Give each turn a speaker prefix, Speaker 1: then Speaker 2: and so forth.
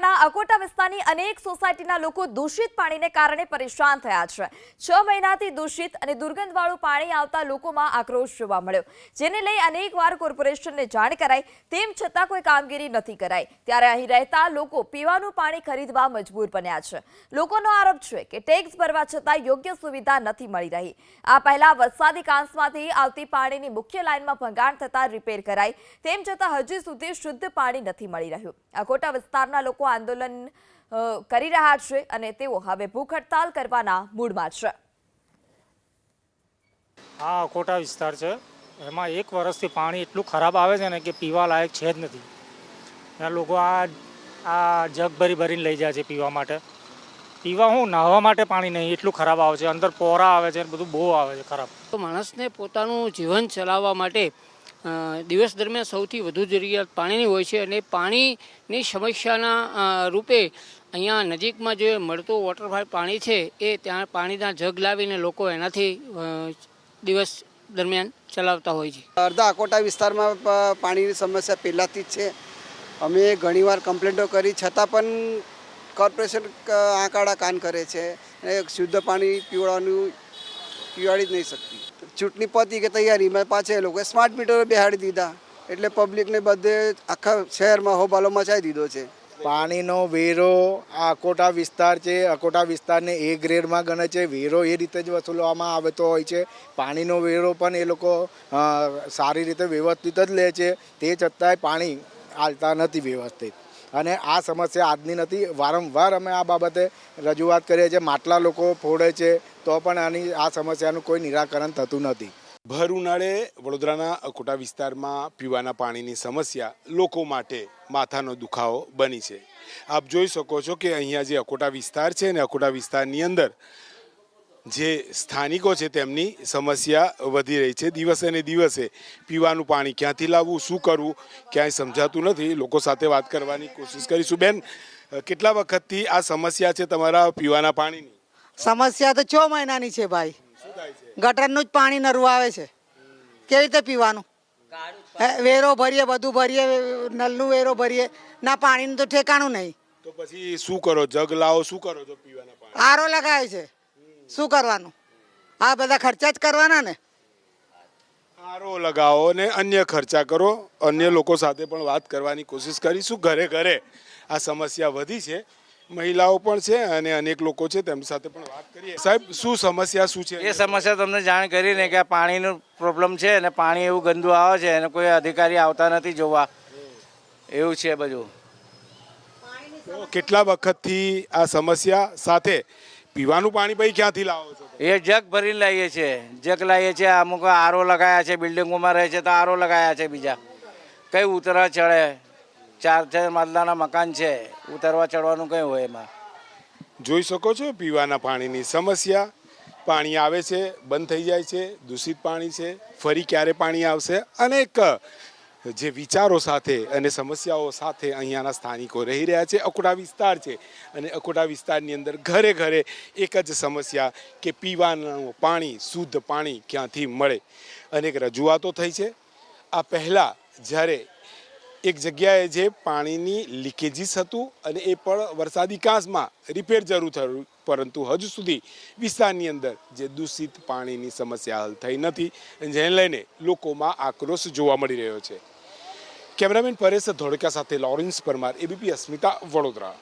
Speaker 1: જિલ્લાના અકોટા વિસ્તારની અનેક સોસાયટીના લોકો દૂષિત પાણીને કારણે પરેશાન થયા છે. છ મહિનાથી દૂષિત અને દુર્ગંધવાળું પાણી આવતા લોકોમાં આક્રોશ જોવા મળ્યો. જેને લઈ અનેકવાર કોર્પોરેશનને જાણ કરાઈ, તેમ છતાં કોઈ કામગીરી નથી કરાઈ. ત્યારે અહીં રહેતા લોકો પીવાનું પાણી ખરીદવા મજબૂર બન્યા છે. લોકોનો આરોપ છે કે ટેક્સ ભરવા છતાં યોગ્ય સુવિધા નથી મળી રહી. આ પહેલા વરસાદી કાંસમાંથી આવતી પાણીની મુખ્ય લાઇનમાં ભંગાણ થતા રિપેર કરાઈ. તેમ છતાં હજી સુધી શુદ્ધ પાણી નથી મળી રહ્યું. અકોટા વિસ્તારના લોકો આંદોલન કરી રહ્યા છે અને તેઓ હવે ભૂખ હડતાલ કરવાના મૂડમાં છે.
Speaker 2: આ અકોટા વિસ્તાર છે. એમાં એક વર્ષથી પાણી એટલું ખરાબ આવે છે ને કે પીવા લાયક છે જ નથી. ત્યાં લોકો આ આ જગ ભરી ભરીને લઈ જાય છે પીવા માટે. પીવા હું નાહવા માટે પાણી નહીં એટલું ખરાબ આવે છે. અંદર પોરા આવે છે ને બધું બહુ આવે છે ખરાબ.
Speaker 3: તો માણસને પોતાનું જીવન ચલાવવા માટે દિવસ દરમિયાન સૌથી વધુ જરૂરિયાત પાણીની હોય છે અને પાણીની સમસ્યાના રૂપે અહીંયા નજીકમાં જે મળતું વોટરફોલ પાણી છે એ ત્યાં પાણીના જગ લાવીને લોકો એનાથી દિવસ દરમિયાન ચલાવતા હોય છે.
Speaker 4: અડધા અકોટા વિસ્તારમાં પાણીની સમસ્યા પહેલાંથી જ છે. અમે ઘણીવાર કમ્પ્લેન્ટો કરી, છતાં પણ કોર્પોરેશન આંકાડા કાન કરે છે. અને શુદ્ધ પાણી પીવડાવવાનું પીવાડી જ નહીં શકતી. ચૂંટણી પતી કે તૈયારીમાં પાછા એ લોકોએ સ્માર્ટ મીટરો બેહાડી દીધા. એટલે પબ્લિકને બધે આખા શહેરમાં હોબાલો મચાવી દીધો છે.
Speaker 5: પાણીનો વેરો આ અકોટા વિસ્તાર છે, અકોટા વિસ્તારને એ ગ્રેડમાં ગણે છે, વેરો એ રીતે જ વસૂલવામાં આવતો હોય છે. પાણીનો વેરો પણ એ લોકો સારી રીતે વ્યવસ્થિત જ લે છે. તે છતાંય પાણી આવતા નથી વ્યવસ્થિત. અને આ સમસ્યા આજની નથી. વારંવાર અમે આ બાબતે રજૂઆત કરીએ છીએ. માટલા લોકો ફોડે છે, તો પણ આની આ સમસ્યાનું કોઈ નિરાકરણ થતું નથી.
Speaker 6: ભર ઉનાળે વડોદરાના અકોટા વિસ્તારમાં પીવાના પાણીની સમસ્યા લોકો માટે માથાનો દુખાવો બની છે. આપ જોઈ શકો છો કે અહીંયા જે અકોટા વિસ્તાર છે ને અકોટા વિસ્તારની અંદર જે સ્થાનિકો છે તેમની સમસ્યા વધી રહી છે. દિવસે ને દિવસે પીવાનું પાણી ક્યાંથી લાવવું શું કરવું ક્યાંય સમજાતું નથી. લોકો સાથે વાત કરવાની કોશિશ કરીશું. બેન કેટલા વખતથી આ સમસ્યા છે તમારા પીવાના પાણીની?
Speaker 7: સમસ્યા તો છ મહિનાની છે ભાઈ. ગટરનું જ પાણી નરવું આવે છે. કેવી રીતે પીવાનું? વેરો ભરીએ બધું ભરીએ નલનું વેરો ભરીએ. ના પાણીનું તો ઠેકાણું નહીં.
Speaker 6: તો પછી શું કરો? જગ લાવો શું કરો છો પીવાના પાણી?
Speaker 7: આરો લગાવે છે. શું કરવાનું? આ બધા ખર્ચા જ કરવાના ને?
Speaker 6: આરો લગાવો ને અન્ય ખર્ચા કરો. અન્ય લોકો સાથે પણ વાત કરવાની કોશિશ કરીશું. ઘરે ઘરે આ સમસ્યા વધી છે. મહિલાઓ પણ છે અને અનેક લોકો છે તેમની સાથે પણ વાત કરીએ. સાહેબ શું સમસ્યા શું છે?
Speaker 8: એ સમસ્યા તમને જાણ કરીને કે આ પાણીનું પ્રોબ્લેમ છે અને પાણી એવું ગંદુ આવે છે અને કોઈ અધિકારી આવતા નથી જોવા. એવું છે બધું.
Speaker 6: કેટલા વખતથી આ સમસ્યા સાથે પીવાનું પાણી પછી ક્યાંથી લાવો છો
Speaker 8: એ જગ ભરીને લાવીએ છીએ જગ લાવીએ છીએ અમુક આરો લગાયા છે બિલ્ડિંગોમાં રહે છે તો આરો લગાયા છે બીજા. કઈ ઉતરવા ચડે? ચાર ચાર માદલાના મકાન છે. ઉતરવા ચડવાનું કઈ હોય એમાં?
Speaker 6: જોઈ શકો છો પીવાના પાણીની સમસ્યા. પાણી આવે છે બંધ થઈ જાય છે દૂષિત પાણી છે ફરી ક્યારે પાણી આવશે? અનેક જે વિચારો સાથે અને સમસ્યાઓ સાથે અહીંયાના સ્થાનિકો રહી રહ્યા છે, અકોટા વિસ્તાર છે. અને અકોટા વિસ્તારની અંદર ઘરે ઘરે એક જ સમસ્યા કે પીવાનું પાણી, શુદ્ધ પાણી ક્યાંથી મળે? અનેક રજૂઆતો થઈ છે. આ પહેલાં જ્યારે એક જગ્યાએ જે પાણીની લીકેજીસ હતું અને એ પણ વરસાદી કાંસમાં રિપેર જરૂર થયું, પરંતુ હજુ સુધી વિસ્તારની અંદર જે દૂષિત પાણીની સમસ્યા હલ થઈ નથી. જેને લઈને લોકોમાં આક્રોશ જોવા મળી રહ્યો છે. કેમેરામેન પરેશ ધોળકા સાથે લોરેન્સ પરમાર એબીપી અસ્મિતા વડોદરા.